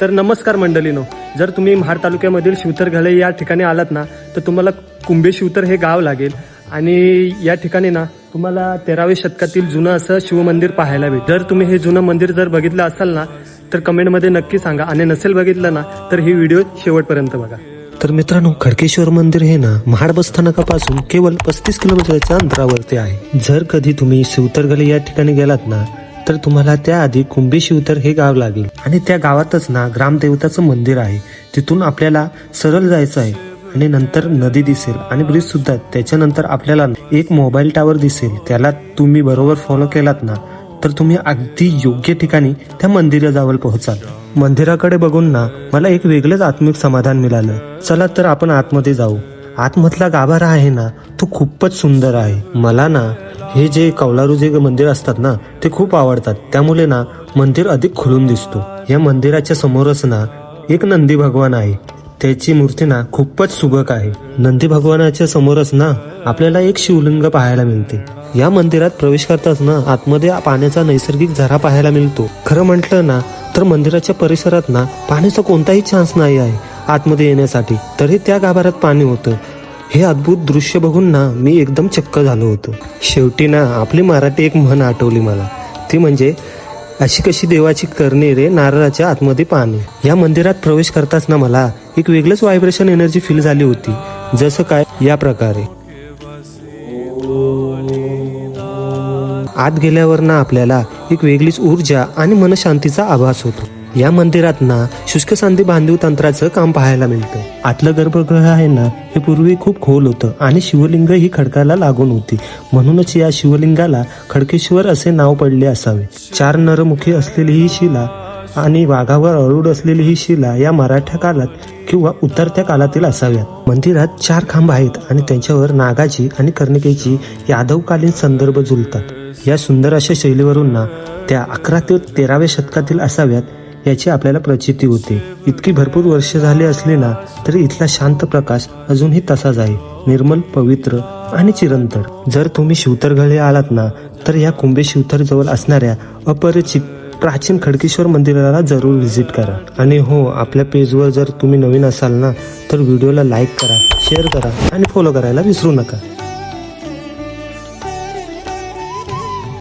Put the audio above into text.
तर नमस्कार मंडळीनो जर तुम्ही महाड तालुक्यामधील शिवतरघळे या ठिकाणी आलात ना तर तुम्हाला कुंभे शिवतर हे गाव लागेल. आणि या ठिकाणी ना तुम्हाला तेराव्या शतकातील जुनं असं शिवमंदिर पाहायला भेट जर तुम्ही हे जुनं मंदिर जर बघितलं असाल ना तर कमेंटमध्ये नक्की सांगा. आणि नसेल बघितलं ना तर ही व्हिडिओ शेवटपर्यंत बघा. तर मित्रांनो खडकेश्वर मंदिर हे ना महाड बस स्थानकापासून केवळ पस्तीस किलोमीटरच्या अंतरावरती आहे. जर कधी तुम्ही शिवतरगली या ठिकाणी गेलात ना तर तुम्हाला त्याआधी कुंभी शिवतर हे गाव लागेल. आणि त्या गावातच ना ग्रामदेवताचं मंदिर आहे. तिथून आपल्याला सरळ जायचं आहे. आणि नंतर नदी दिसेल. आणि ब्रिज सुद्धा त्याच्यानंतर आपल्याला एक मोबाईल टावर दिसेल. त्याला तुम्ही बरोबर फॉलो केलात ना तर तुम्ही अगदी योग्य ठिकाणी त्या मंदिराजवळ पोहोचाल. मंदिराकडे बघून ना मला एक वेगळंच आत्मिक समाधान मिळालं. चला तर आपण आतमध्ये जाऊ. आतमधला गाभारा आहे ना तो खूपच सुंदर आहे. मला ना हे जे कौलारू जे मंदिर असतात ना ते खूप आवडतात. त्यामुळे ना मंदिर अधिक खुलून दिसतो. या मंदिराच्या समोरच ना एक नंदी भगवान आहे. त्याची मूर्ती ना खूपच सुबक आहे. नंदी भगवानाच्या समोरच ना आपल्याला एक शिवलिंग पाहायला मिळते. या मंदिरात प्रवेश करताच ना आतमध्ये पाण्याचा नैसर्गिक झरा पाहायला मिळतो. खरं म्हटलं ना तर मंदिराच्या परिसरात ना पाण्याचा कोणताही चान्स नाही आहे आतमध्ये येण्यासाठी. तरी त्या गाभाऱ्यात पाणी होतं. हे अद्भुत दृश्य बघून ना मी एकदम चक्क झालो होतो. शेवटी ना आपली मराठी एक म्हण आठवली मला. ती म्हणजे अशी कशी देवाची करणे रे नारळाच्या आतमध्ये पाणी या मंदिरात प्रवेश करताच ना मला एक वेगळंच व्हायब्रेशन एनर्जी फील झाली होती. जसं काय या प्रकारे. आत गेल्यावर ना आपल्याला एक वेगळीच ऊर्जा आणि मनशांतीचा आभास होतो. या मंदिरात ना शुष्क सांधी बांधीव तंत्राचं काम पाहायला मिळतं. आतलं गर्भगृह आहे ना हे पूर्वी खूप खोल होतं आणि शिवलिंग ही खडकाला लागून होती. म्हणूनच या शिवलिंगाला खडकेश्वर असे नाव पडले असावे. चार नरमुखी असलेली ही शिला आणि वाघावर अरूढ असलेली ही शिला या मराठा काळात किंवा उतरत्या काळातील असाव्यात. मंदिरात चार खांब आहेत आणि त्यांच्यावर नागाची आणि कर्णिकेची यादवकालीन संदर्भ झुलतात. या सुंदर अशा शैलीवरून ना त्या अकरा ते तेराव्या शतकातील असाव्यात याची आपल्याला प्रचिती होते. इतकी भरपूर वर्ष झाले असले ना तरी इथला शांत प्रकाश अजूनही तसाच आहे. निर्मल पवित्र आणि चिरंतर जर तुम्ही शिवतरगळे आलात ना तर या कुंभे शिवतर जवळ असणाऱ्या अपरिचित प्राचीन खडकेश्वर मंदिराला जरूर व्हिजिट करा. आणि हो आपल्या पेजवर जर तुम्ही नवीन असाल ना तर व्हिडिओला लाईक करा शेअर करा आणि फॉलो करायला विसरू नका.